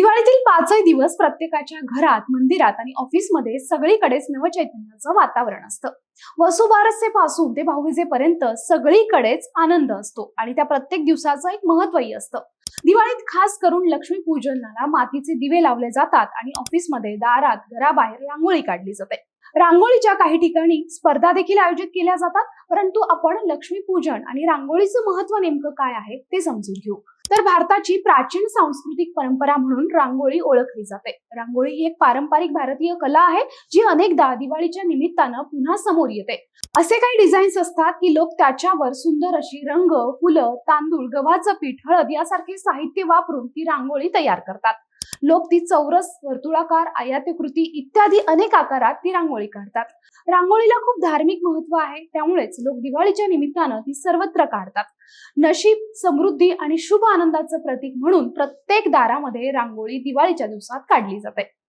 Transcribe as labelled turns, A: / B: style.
A: दिवाळीतील पाचही दिवस प्रत्येकाच्या घरात मंदिरात आणि ऑफिसमध्ये सगळीकडेच नवचैतन्याचं वातावरण असतं. वसुबारसेपासून ते भाऊबीजेपर्यंत सगळीकडेच आनंद असतो आणि त्या प्रत्येक दिवसाचं एक महत्वही असतं. दिवाळीत खास करून लक्ष्मी पूजनाला मातीचे दिवे लावले जातात आणि ऑफिसमध्ये दारात घराबाहेर रांगोळी काढली जाते. रांगोळीच्या काही ठिकाणी स्पर्धा देखील आयोजित केल्या जातात परंतु आपण लक्ष्मी पूजन आणि रांगोळीचं महत्त्व नेमकं काय आहे ते समजून घेऊ. तर भारताची प्राचीन सांस्कृतिक परंपरा म्हणून रांगोळी ओळखली जाते. रांगोळी ही एक पारंपरिक भारतीय कला आहे जी अनेकदा दिवाळीच्या निमित्तानं पुन्हा समोर येते. असे काही डिझाईन्स असतात की लोक त्याच्यावर सुंदर अशी रंग फुलं तांदूळ गव्हाचं पीठ हळद यासारखे साहित्य वापरून ती रांगोळी तयार करतात. लोक ती चौरस वर्तुळाकार आयातकृती इत्यादी अनेक आकारात ती रांगोळी काढतात. रांगोळीला खूप धार्मिक महत्त्व आहे. त्यामुळेच लोक दिवाळीच्या निमित्तानं ती सर्वत्र काढतात. नशीब समृद्धी आणि शुभ आनंदाचं प्रतीक म्हणून प्रत्येक दारामध्ये रांगोळी दिवाळीच्या दिवसात काढली जाते.